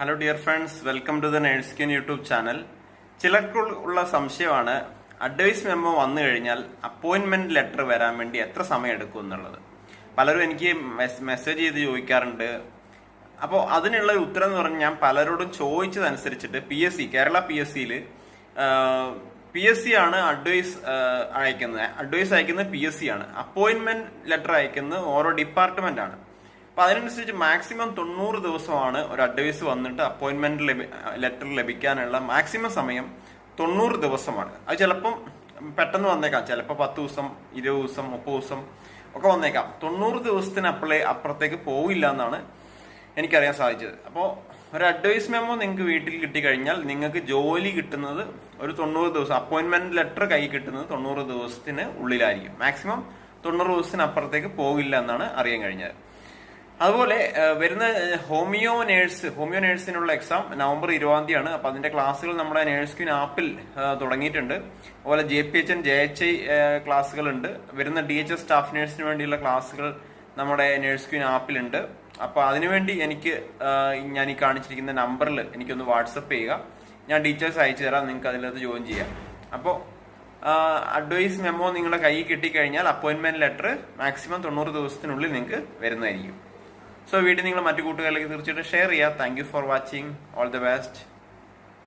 Hello dear friends welcome to the Nurse Queen YouTube channel ചിലർക്ക് ഉള്ള സംശയമാണ് advice memo വന്നു കഴിഞ്ഞാൽ അപ്പോയിന്റ്മെന്റ് ലെറ്റർ വരാൻ വേണ്ടി എത്ര സമയം എടുക്കും എന്നുള്ളത്. പലരും എനിക്ക് മെസ്സേജ് ചെയ്ത് ചോദിക്കാറുണ്ട്. അപ്പോൾ അതിനുള്ള ഉത്തരം എന്ന് പറഞ്ഞാൽ ഞാൻ പലരോടും ചോദിച്ചതനുസരിച്ചിട്ട് P S C Kerala P S സിയിൽ പി എസ് സി ആണ് അഡ്വൈസ് അയക്കുന്നത്. അഡ്വൈസ് അയക്കുന്നത് പി എസ് സി ആണ് അപ്പോയിന്റ്മെന്റ് ലെറ്റർ അയക്കുന്നത് ഓരോ ഡിപ്പാർട്ട്മെന്റ് ആണ്. അപ്പൊ അതിനനുസരിച്ച് മാക്സിമം തൊണ്ണൂറ് ദിവസമാണ് ഒരു അഡ്വൈസ് വന്നിട്ട് അപ്പോയിന്റ്മെന്റ് ലെറ്റർ ലഭിക്കാനുള്ള മാക്സിമം സമയം തൊണ്ണൂറ് ദിവസമാണ്. അത് ചിലപ്പം പെട്ടെന്ന് വന്നേക്കാം. ചിലപ്പോൾ പത്ത് ദിവസം ഇരുപത് ദിവസം മുപ്പത് ദിവസം ഒക്കെ വന്നേക്കാം. തൊണ്ണൂറ് ദിവസത്തിന് അപ്പളേ അപ്പുറത്തേക്ക് പോവില്ല എന്നാണ് എനിക്കറിയാൻ സാധിച്ചത്. അപ്പോൾ ഒരു അഡ്വൈസ് മെമ്മോ നിങ്ങൾക്ക് വീട്ടിൽ കിട്ടി കഴിഞ്ഞാൽ നിങ്ങൾക്ക് ജോലി കിട്ടുന്നത് ഒരു തൊണ്ണൂറ് ദിവസം അപ്പോയിന്റ്മെന്റ് ലെറ്റർ കൈ കിട്ടുന്നത് തൊണ്ണൂറ് ദിവസത്തിന് ഉള്ളിലായിരിക്കും. മാക്സിമം തൊണ്ണൂറ് ദിവസത്തിന് അപ്പുറത്തേക്ക് പോകില്ല എന്നാണ് അറിയാൻ കഴിഞ്ഞത്. അതുപോലെ വരുന്ന ഹോമിയോ നേഴ്സ് ഹോമിയോ നേഴ്സിനുള്ള എക്സാം നവംബർ ഇരുപതാം തീയതിയാണ്. അപ്പോൾ അതിന്റെ ക്ലാസ്സുകൾ നമ്മുടെ നേഴ്സ് ക്യൂൻ ആപ്പിൽ തുടങ്ങിയിട്ടുണ്ട്. അതുപോലെ J P H N J H I ക്ലാസ്സുകളുണ്ട്. വരുന്ന ഡി എച്ച് എസ് സ്റ്റാഫ് നേഴ്സിന് വേണ്ടിയുള്ള ക്ലാസ്സുകൾ നമ്മുടെ നേഴ്സ് ക്യൂൻ ആപ്പിലുണ്ട് അപ്പോൾ അതിനുവേണ്ടി എനിക്ക് ഞാൻ ഈ കാണിച്ചിരിക്കുന്ന നമ്പറിൽ എനിക്കൊന്ന് വാട്സപ്പ് ചെയ്യുക. ഞാൻ ഡീറ്റെയിൽസ് അയച്ചു തരാം. നിങ്ങൾക്ക് അതിനകത്ത് ജോയിൻ ചെയ്യാം. അപ്പോൾ അഡ്വൈസ് മെമ്മോ നിങ്ങളുടെ കയ്യിൽ കിട്ടിക്കഴിഞ്ഞാൽ അപ്പോയിൻമെന്റ് ലെറ്റർ മാക്സിമം തൊണ്ണൂറ് ദിവസത്തിനുള്ളിൽ നിങ്ങൾക്ക് വരുന്നതായിരിക്കും. സോ വീഡിയോ നിങ്ങൾ മറ്റു കൂട്ടുകാരിലേക്ക് തീർച്ചയായിട്ടും ഷെയർ ചെയ്യുക thank you for watching all the best